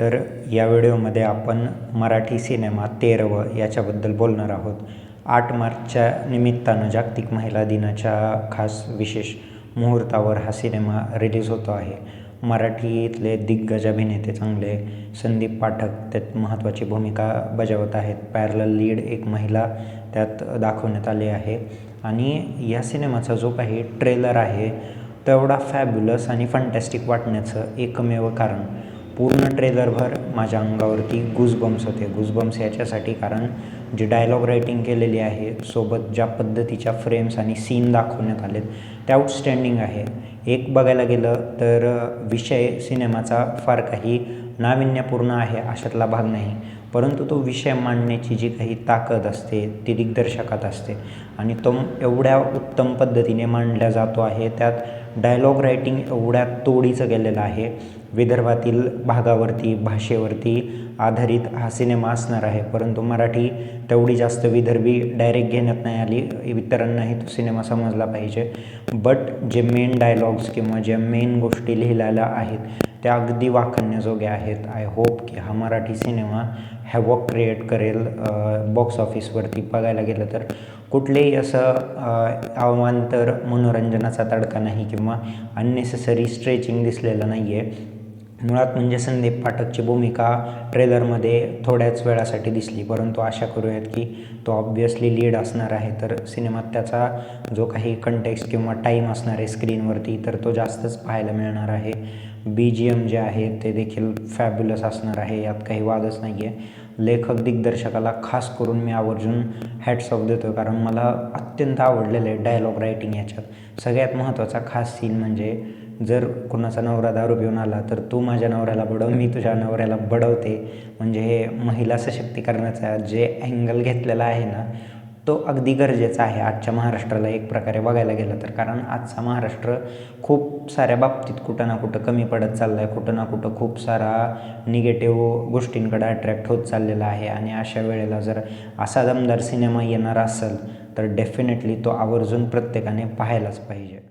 तर या व्हिडिओमध्ये आपण मराठी सिनेमा तेरवं याच्याबद्दल बोलणार आहोत. आठ मार्चच्या निमित्तानं जागतिक महिला दिनाच्या खास विशेष मुहूर्तावर हा सिनेमा रिलीज होतो आहे. मराठीतले दिग्गज अभिनेते चांगले संदीप पाठक त्यात महत्त्वाची भूमिका बजावत आहेत. पॅरल लीड एक महिला त्यात दाखवण्यात आली आहे. आणि या सिनेमाचा जो काही ट्रेलर आहे तेवढा फॅब्युलस आणि फंटॅस्टिक वाटण्याचं एकमेव कारण पूर्ण ट्रेलरभर माझ्या अंगावरती गुजबम्स होते. गुजबम्स याच्यासाठी कारण जी डायलॉग रायटिंग केलेली आहे सोबत ज्या पद्धतीच्या फ्रेम्स आणि सीन दाखवण्यात आलेत त्या आउटस्टँडिंग आहे. एक बघायला गेलं तर विषय सिनेमाचा फार काही नाविन्यपूर्ण आहे अशातला भाग नाही. परंतु तो विषय मांडण्याची जी काही ताकद असते ती दिग्दर्शकात असते. आणि तो एवढ्या उत्तम पद्धतीने मांडला जातो आहे त्यात डायलॉग रायटिंग एवढ्या तोडीचं गेलेलं आहे. विदर्भातील भागावरती भाषेवरती आधारित हा सिनेमा असणार आहे. परंतु मराठी तेवढी जास्त विदर्भी डायरेक्ट घेण्यात नाही आली. इतरांनाही तो सिनेमा समजला पाहिजे. बट जे मेन डायलॉग्स किंवा ज्या मेन गोष्टी लिहिलेल्या आहेत त्या अगदी वाखण्याजोग्या आहेत. आय होप की हा मराठी सिनेमा हॅवॉक क्रिएट करेल बॉक्स ऑफिसवरती बघायला गेलं तर कुठलेही असं आव्हान तर मनोरंजनाचा तडका नाही किंवा अननेसेसरी स्ट्रेचिंग दिसलेलं नाही आहे मुळात म्हणजे संदीप पाठकची भूमिका ट्रेलरमध्ये थोड्याच वेळासाठी दिसली परंतु आशा करूयात की तो ऑब्वियसली लीड असणार आहे. तर सिनेमात त्याचा जो काही कंटेक्स किंवा टाईम असणार आहे स्क्रीनवरती तर तो जास्तच पाहायला मिळणार आहे. बी जी एम जे आहे ते देखील फॅब्युलस असणार आहे. यात काही वादच नाही आहे लेखक दिग्दर्शकाला खास करून मी आवर्जून हॅट्स ऑफ देतो कारण मला अत्यंत आवडलेलं आहे डायलॉग रायटिंग याच्यात. सगळ्यात महत्त्वाचा खास सीन म्हणजे जर कोणाचा नवरा दारू पिऊन आला तर तू माझ्या नवऱ्याला बडव मी तुझ्या नवऱ्याला बडवते. म्हणजे हे महिला सशक्तीकरणाचा जे अँगल घेतलेला आहे ना तो अगदी गरजेचा आहे. आजच्या महाराष्ट्राला एक प्रकारे बघायला गेलं तर. कारण आजचा महाराष्ट्र खूप साऱ्या बाबतीत कुठं ना कुठं कमी पडत चालला आहे कुठं ना कुठं खूप सारा निगेटिव्ह गोष्टींकडे अट्रॅक्ट होत चाललेला आहे. आणि अशा वेळेला जर असा दमदार सिनेमा येणार असेल तर डेफिनेटली तो आवर्जून प्रत्येकाने पाहायलाच पाहिजे.